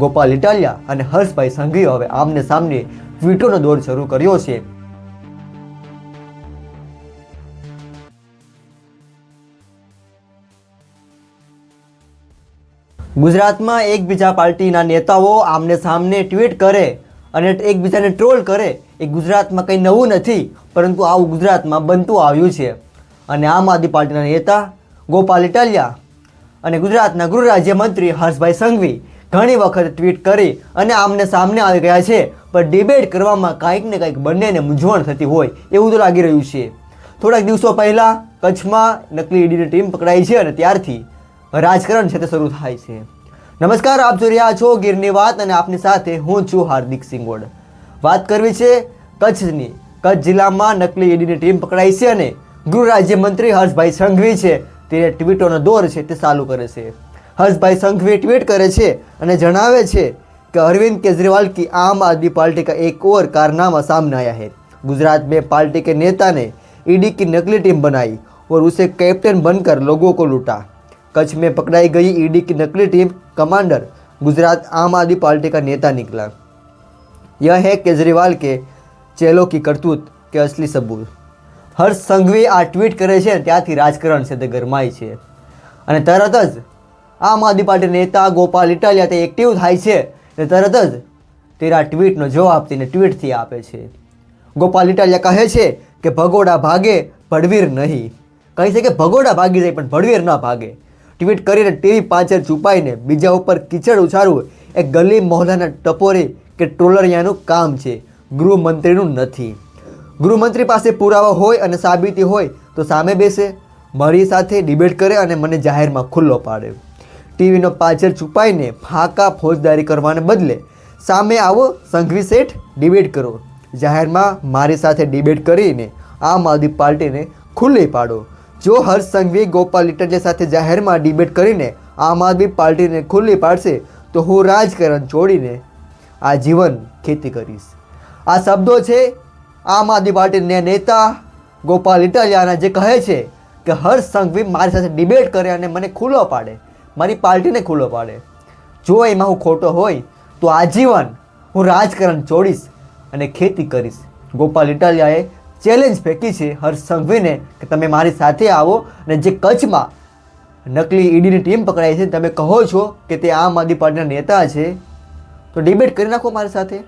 ગોપાલ ઇટાલિયા અને હર્ષભાઈ સંઘવીએ હવે આમને સામને ટ્વીટોનો દોર શરૂ કર્યો છે. ગુજરાતમાં એકબીજા પાર્ટીના નેતાઓ આમને સામને ટ્વીટ કરે અને એકબીજાને ટ્રોલ કરે એ ગુજરાતમાં કંઈ નવું નથી, પરંતુ આવું ગુજરાતમાં બનતું આવ્યું છે. અને આમ આદમી પાર્ટીના નેતા ગોપાલ ઇટાલિયા અને ગુજરાતના ગૃહ રાજ્યમંત્રી હર્ષભાઈ સંઘવી ઘણી વખત ટ્વીટ કરી અને આમને સામને આવી ગયા છે. પણ ડિબેટ કરવામાં કાંઈક ને કાંઈક બંનેને મૂંઝવણ થતી હોય એવું તો લાગી રહ્યું છે. થોડાક દિવસો પહેલાં કચ્છમાં નકલી ઈડીની ટીમ પકડાઈ છે અને ત્યારથી રાજકારણ છે તે શરૂ થાય છે. નમસ્કાર, આપ જોઈ રહ્યા છો ગીરની વાત અને આપની સાથે હું છું હાર્દિક સિંગોડ. વાત કરવી છે કચ્છની. કચ્છ જિલ્લામાં નકલી ઈડીની ટીમ પકડાઈ છે અને ગૃહ રાજ્યમંત્રી હર્ષભાઈ સંઘવી છે. તે ટ્વીટોનો દોર છે તે ચાલુ કરે છે. હર્ષભાઈ સંઘવી ટ્વીટ કરે છે અને જણાવે છે कि अरविंद केजरीवाल की आम आदमी पार्टी का एक और कारनामा सामने आया है गुजरात में पार्टी के नेता ने ईडी की नकली टीम बनाई और उसे कैप्टन बनकर लोगों को लूटा कच्छ में पकड़ाई गई ईडी की नकली टीम कमांडर गुजरात आम आदमी पार्टी का नेता निकला यह है केजरीवाल के चेलों की करतूत के असली सबूत હર્ષ સંઘવી આ ટ્વીટ કરે છે અને ત્યાંથી રાજકારણ છે તે ગરમાય છે અને તરત જ આમ આદમી પાર્ટી નેતા ગોપાલ ઇટાલિયા તે એક્ટિવ થાય છે ને તરત જ તેના ટ્વીટનો જવાબ તેને ટ્વીટથી આપે છે. ગોપાલ ઇટાલિયા કહે છે કે ભગોડા ભાગે, ભડવીર નહીં. કહી છે કે ભગોડા ભાગી જાય પણ ભડવીર ન ભાગે. ટ્વીટ કરીને ટીવી પાછળ છુપાઈને બીજા ઉપર કીચડ ઉછાળવું એ ગલી મોહલ્લાના ટપોરે કે ટ્રોલરિયાનું કામ છે. ગૃહમંત્રીનું નથી. ગૃહમંત્રી પાસે પુરાવા હોય અને સાબિતી હોય તો સામે બેસે, મારી સાથે ડિબેટ કરે અને મને જાહેરમાં ખુલ્લો પાડે. ટીવીનો પાછળ છુપાઈને ફાંકા ફોજદારી કરવાને બદલે સામે આવો સંઘવી શેઠ ડિબેટ કરો. જાહેરમાં મારી સાથે ડિબેટ કરીને આમ આદમી પાર્ટીને ખુલ્લી પાડો. જો હર્ષ સંઘવી ગોપાલ ઇટાલિયા સાથે જાહેરમાં ડિબેટ કરીને આમ આદમી પાર્ટીને ખુલ્લી પાડશે, તો હું રાજકારણ છોડીને આ જીવન ખેતી કરીશ. આ શબ્દો છે, આમ આદમી પાર્ટીના નેતા ગોપાલ ઇટાલિયાના જે કહે છે કે હર્ષ સંઘવી મારી સાથે ડિબેટ કરે અને મને ખુલ્લો પાડે. મારી પાર્ટીને ખુલ્લો પાડે. જો એમાં હું ખોટો હોય, તો આજીવન હું રાજકારણ છોડીશ અને ખેતી કરીશ. ગોપાલ ઇટાલિયાએ ચેલેન્જ ફેંકી છે હર્ષ સંઘવીને કે તમે મારી સાથે આવો અને જે કચ્છમાં નકલી ઈડીની ટીમ પકડાઈ છે, તમે કહો છો કે તે આમ આદમી પાર્ટીના નેતા છે, તો ડિબેટ કરી નાખો મારી સાથે.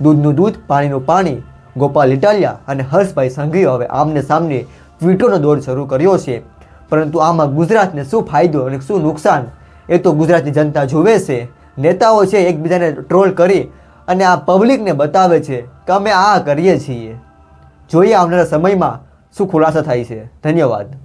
દૂધનું દૂધ, પાણીનું પાણી, ગોપાલ ઇટાલિયા અને હર્ષભાઈ સંઘવીએ હવે આમને સામને ટ્વીટોનો દોર શરૂ કર્યો છે. પરંતુ આમાં ગુજરાતને શું ફાયદો અને શું નુકસાન એ તો ગુજરાતની જનતા જોવે છે. નેતાઓ છે એકબીજાને ટ્રોલ કરી અને આ પબ્લિકને બતાવે છે કે અમે આ કરીએ છીએ. જોઈએ આવનારા સમયમાં શું ખુલાસો થાય છે. ધન્યવાદ.